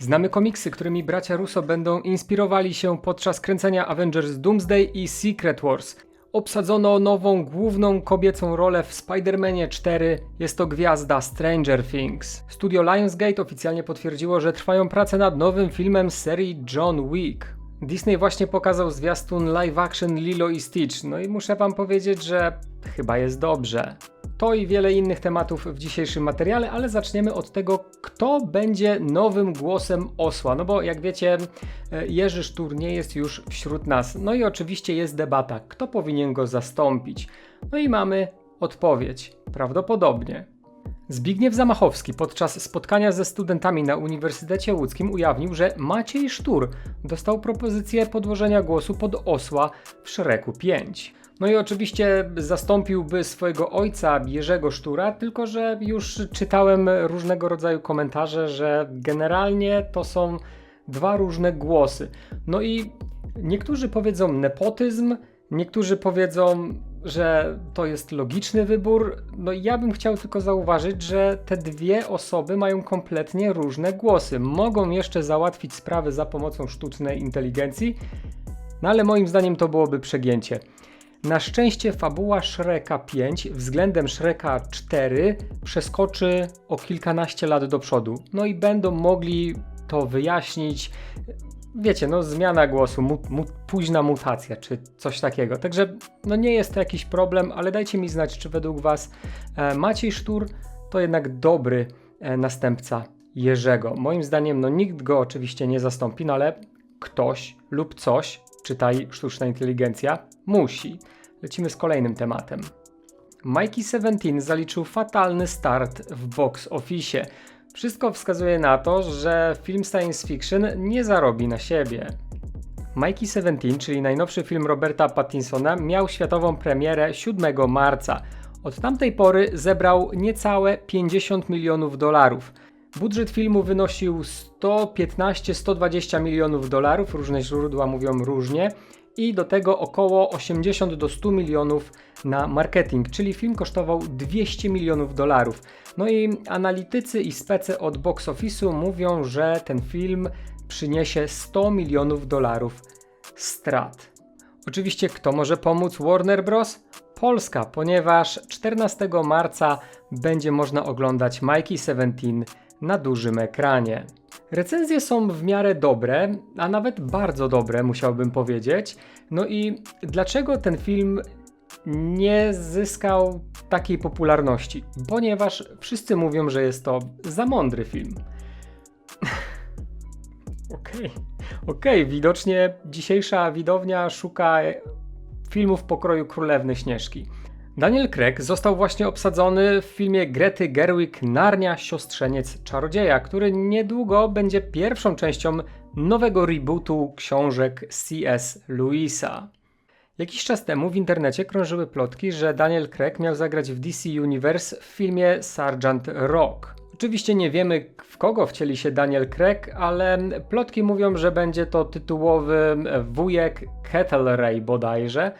Znamy komiksy, którymi bracia Russo będą inspirowali się podczas kręcenia Avengers Doomsday i Secret Wars. Obsadzono nową główną kobiecą rolę w Spider-Manie 4. Jest to gwiazda Stranger Things. Studio Lionsgate oficjalnie potwierdziło, że trwają prace nad nowym filmem z serii John Wick. Disney właśnie pokazał zwiastun live action Lilo i Stitch, no i muszę wam powiedzieć, że chyba jest dobrze. To i wiele innych tematów w dzisiejszym materiale, ale zaczniemy od tego, kto będzie nowym głosem osła. No bo jak wiecie, e, Jerzy Sztur nie jest już wśród nas. No i oczywiście jest debata, kto powinien go zastąpić. No i mamy odpowiedź. Prawdopodobnie. Zbigniew Zamachowski podczas spotkania ze studentami na Uniwersytecie Łódzkim ujawnił, że Maciej Sztur dostał propozycję podłożenia głosu pod osła w Szreku 5. No i oczywiście zastąpiłby swojego ojca Jerzego Sztura, tylko że już czytałem różnego rodzaju komentarze, że generalnie to są dwa różne głosy. No i niektórzy powiedzą nepotyzm, niektórzy powiedzą, że to jest logiczny wybór. No ja bym chciał tylko zauważyć, że te dwie osoby mają kompletnie różne głosy. Mogą jeszcze załatwić sprawy za pomocą sztucznej inteligencji, no ale moim zdaniem to byłoby przegięcie. Na szczęście fabuła Shreka 5 względem Shreka 4 przeskoczy o kilkanaście lat do przodu. No i będą mogli to wyjaśnić. Wiecie, no zmiana głosu, mu, mu, późna mutacja czy coś takiego. Także no nie jest to jakiś problem, ale dajcie mi znać, czy według Was e, Maciej Sztur to jednak dobry e, następca Jerzego. Moim zdaniem, no nikt go oczywiście nie zastąpi, no ale ktoś lub coś czytaj sztuczna inteligencja, musi. Lecimy z kolejnym tematem. Mikey 17 zaliczył fatalny start w box office. Wszystko wskazuje na to, że film science fiction nie zarobi na siebie. Mikey 17, czyli najnowszy film Roberta Pattinsona, miał światową premierę 7 marca. Od tamtej pory zebrał niecałe 50 milionów dolarów. Budżet filmu wynosił 115-120 milionów dolarów, różne źródła mówią różnie, i do tego około 80 do 100 milionów na marketing, czyli film kosztował 200 milionów dolarów. No i analitycy i spece od box office'u mówią, że ten film przyniesie 100 milionów dolarów strat. Oczywiście kto może pomóc Warner Bros? Polska, ponieważ 14 marca będzie można oglądać Mikey 17 na dużym ekranie. Recenzje są w miarę dobre, a nawet bardzo dobre, musiałbym powiedzieć. No i dlaczego ten film nie zyskał takiej popularności? Ponieważ wszyscy mówią, że jest to za mądry film. Okej, okay. okay, widocznie dzisiejsza widownia szuka filmów pokroju Królewny Śnieżki. Daniel Craig został właśnie obsadzony w filmie Grety Gerwig Narnia Siostrzeniec Czarodzieja, który niedługo będzie pierwszą częścią nowego rebootu książek C.S. Lewisa. Jakiś czas temu w internecie krążyły plotki, że Daniel Craig miał zagrać w DC Universe w filmie Sergeant Rock. Oczywiście nie wiemy, w kogo wcieli się Daniel Craig, ale plotki mówią, że będzie to tytułowy wujek Ray bodajże,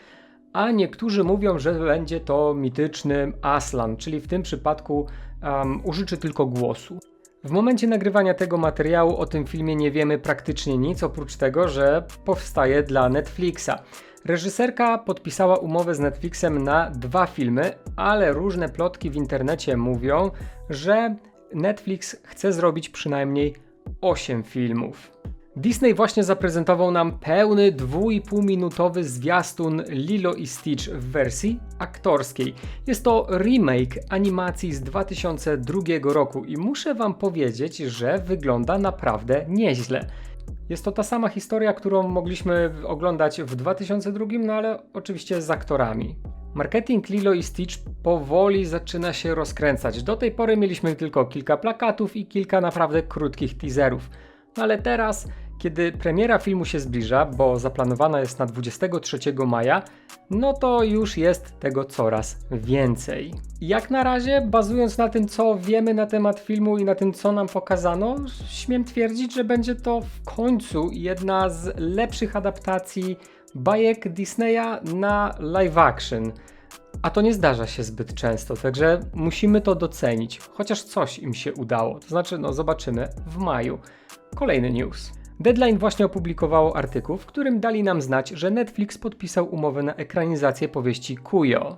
a niektórzy mówią, że będzie to mityczny Aslan, czyli w tym przypadku um, użyczy tylko głosu. W momencie nagrywania tego materiału o tym filmie nie wiemy praktycznie nic, oprócz tego, że powstaje dla Netflixa. Reżyserka podpisała umowę z Netflixem na dwa filmy, ale różne plotki w internecie mówią, że Netflix chce zrobić przynajmniej 8 filmów. Disney właśnie zaprezentował nam pełny 2,5 minutowy zwiastun Lilo i Stitch w wersji aktorskiej. Jest to remake animacji z 2002 roku i muszę wam powiedzieć, że wygląda naprawdę nieźle. Jest to ta sama historia, którą mogliśmy oglądać w 2002, no ale oczywiście z aktorami. Marketing Lilo i Stitch powoli zaczyna się rozkręcać. Do tej pory mieliśmy tylko kilka plakatów i kilka naprawdę krótkich teaserów. No ale teraz kiedy premiera filmu się zbliża, bo zaplanowana jest na 23 maja, no to już jest tego coraz więcej. Jak na razie, bazując na tym, co wiemy na temat filmu i na tym, co nam pokazano, śmiem twierdzić, że będzie to w końcu jedna z lepszych adaptacji bajek Disneya na live action. A to nie zdarza się zbyt często, także musimy to docenić, chociaż coś im się udało. To znaczy, no zobaczymy w maju. Kolejny news. Deadline właśnie opublikowało artykuł, w którym dali nam znać, że Netflix podpisał umowę na ekranizację powieści Kujo.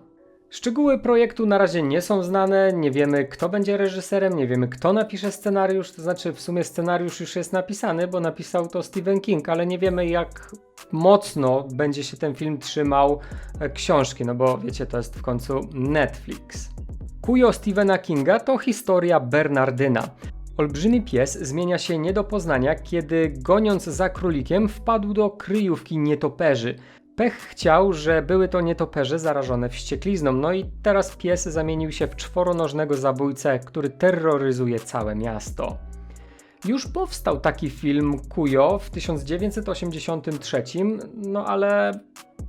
Szczegóły projektu na razie nie są znane, nie wiemy kto będzie reżyserem, nie wiemy kto napisze scenariusz, to znaczy w sumie scenariusz już jest napisany, bo napisał to Stephen King, ale nie wiemy jak mocno będzie się ten film trzymał e, książki, no bo wiecie, to jest w końcu Netflix. Kujo Stephena Kinga to historia Bernardyna. Olbrzymi pies zmienia się nie do poznania, kiedy goniąc za królikiem wpadł do kryjówki nietoperzy. Pech chciał, że były to nietoperze zarażone wścieklizną, no i teraz pies zamienił się w czworonożnego zabójcę, który terroryzuje całe miasto. Już powstał taki film Kujo w 1983, no ale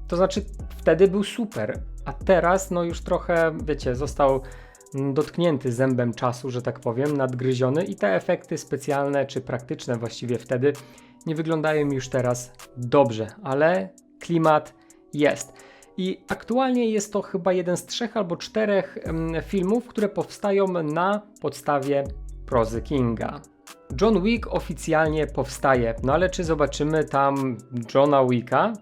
to znaczy wtedy był super, a teraz no już trochę, wiecie, został dotknięty zębem czasu, że tak powiem, nadgryziony i te efekty specjalne czy praktyczne właściwie wtedy nie wyglądają już teraz dobrze, ale klimat jest. I aktualnie jest to chyba jeden z trzech albo czterech filmów, które powstają na podstawie prozy Kinga. John Wick oficjalnie powstaje, no ale czy zobaczymy tam Johna Wicka?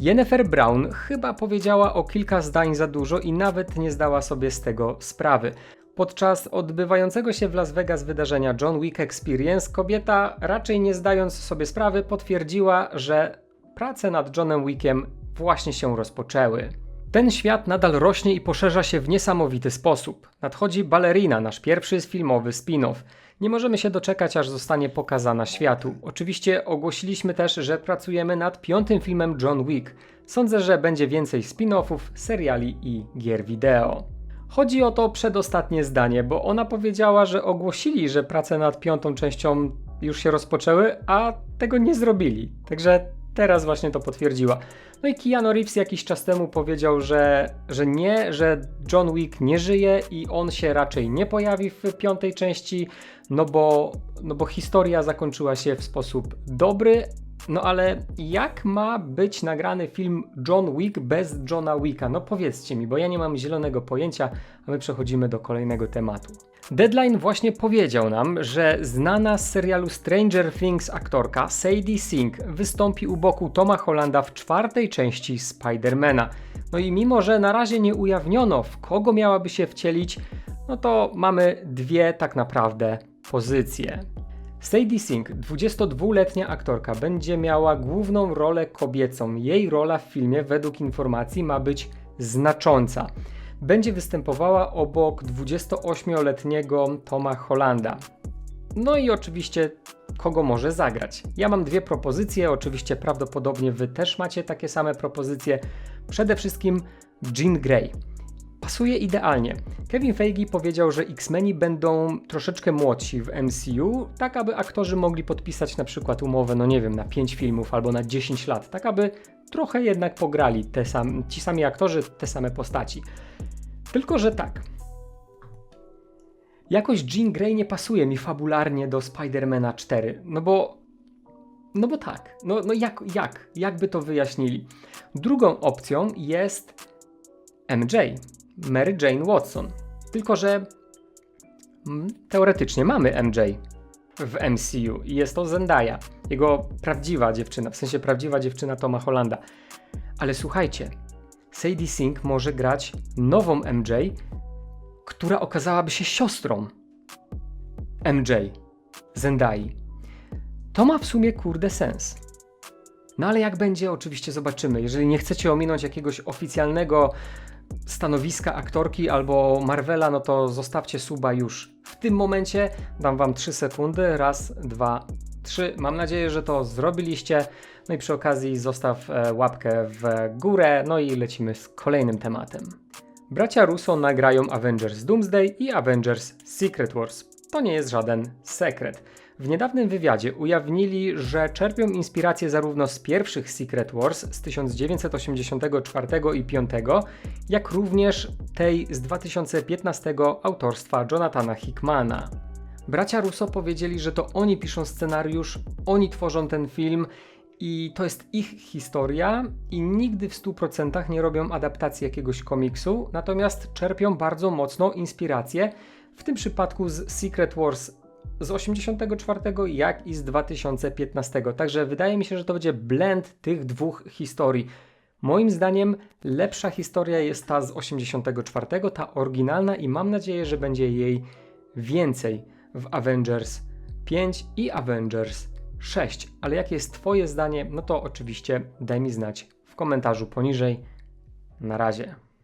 Jennifer Brown chyba powiedziała o kilka zdań za dużo i nawet nie zdała sobie z tego sprawy. Podczas odbywającego się w Las Vegas wydarzenia John Wick Experience kobieta, raczej nie zdając sobie sprawy, potwierdziła, że prace nad Johnem Wickiem właśnie się rozpoczęły. Ten świat nadal rośnie i poszerza się w niesamowity sposób. Nadchodzi Ballerina, nasz pierwszy filmowy spin-off. Nie możemy się doczekać, aż zostanie pokazana światu. Oczywiście ogłosiliśmy też, że pracujemy nad piątym filmem John Wick. Sądzę, że będzie więcej spin-offów, seriali i gier wideo. Chodzi o to przedostatnie zdanie, bo ona powiedziała, że ogłosili, że prace nad piątą częścią już się rozpoczęły, a tego nie zrobili. Także teraz właśnie to potwierdziła. No i Keanu Reeves jakiś czas temu powiedział, że, że nie, że John Wick nie żyje i on się raczej nie pojawi w piątej części, no bo, no bo historia zakończyła się w sposób dobry, no ale jak ma być nagrany film John Wick bez Johna Wicka? No powiedzcie mi, bo ja nie mam zielonego pojęcia, a my przechodzimy do kolejnego tematu. Deadline właśnie powiedział nam, że znana z serialu Stranger Things aktorka Sadie Sink wystąpi u boku Toma Hollanda w czwartej części Spidermana. No i mimo, że na razie nie ujawniono, w kogo miałaby się wcielić, no to mamy dwie tak naprawdę pozycje. Sadie Sink, 22-letnia aktorka, będzie miała główną rolę kobiecą. Jej rola w filmie, według informacji, ma być znacząca. Będzie występowała obok 28-letniego Toma Hollanda. No i oczywiście, kogo może zagrać? Ja mam dwie propozycje, oczywiście prawdopodobnie Wy też macie takie same propozycje. Przede wszystkim Jean Grey pasuje idealnie. Kevin Feige powiedział, że X-Meni będą troszeczkę młodsi w MCU, tak aby aktorzy mogli podpisać na przykład umowę, no nie wiem, na 5 filmów albo na 10 lat, tak aby trochę jednak pograli te sam, ci sami aktorzy, te same postaci. Tylko, że tak. Jakoś Jean Grey nie pasuje mi fabularnie do Spidermana 4, no bo no bo tak, no, no jak, jak, jak by to wyjaśnili? Drugą opcją jest MJ, Mary Jane Watson. Tylko, że mm, teoretycznie mamy MJ w MCU i jest to Zendaya, jego prawdziwa dziewczyna, w sensie prawdziwa dziewczyna Toma Hollanda. Ale słuchajcie, Sadie Sink może grać nową MJ, która okazałaby się siostrą MJ, Zendai. To ma w sumie kurde sens. No ale jak będzie, oczywiście zobaczymy. Jeżeli nie chcecie ominąć jakiegoś oficjalnego stanowiska aktorki albo Marvela, no to zostawcie suba już w tym momencie. Dam wam 3 sekundy. Raz, dwa, trzy. Mam nadzieję, że to zrobiliście. No i przy okazji zostaw e, łapkę w górę. No i lecimy z kolejnym tematem. Bracia Russo nagrają Avengers Doomsday i Avengers Secret Wars. To nie jest żaden sekret. W niedawnym wywiadzie ujawnili, że czerpią inspirację zarówno z pierwszych Secret Wars z 1984 i 5, jak również tej z 2015 autorstwa Jonathana Hickmana. Bracia Russo powiedzieli, że to oni piszą scenariusz, oni tworzą ten film i to jest ich historia i nigdy w 100% nie robią adaptacji jakiegoś komiksu, natomiast czerpią bardzo mocną inspirację, w tym przypadku z Secret Wars z 84, jak i z 2015. Także wydaje mi się, że to będzie blend tych dwóch historii. Moim zdaniem lepsza historia jest ta z 84, ta oryginalna i mam nadzieję, że będzie jej więcej w Avengers 5 i Avengers 6. Ale jakie jest Twoje zdanie? No to oczywiście daj mi znać w komentarzu poniżej. Na razie.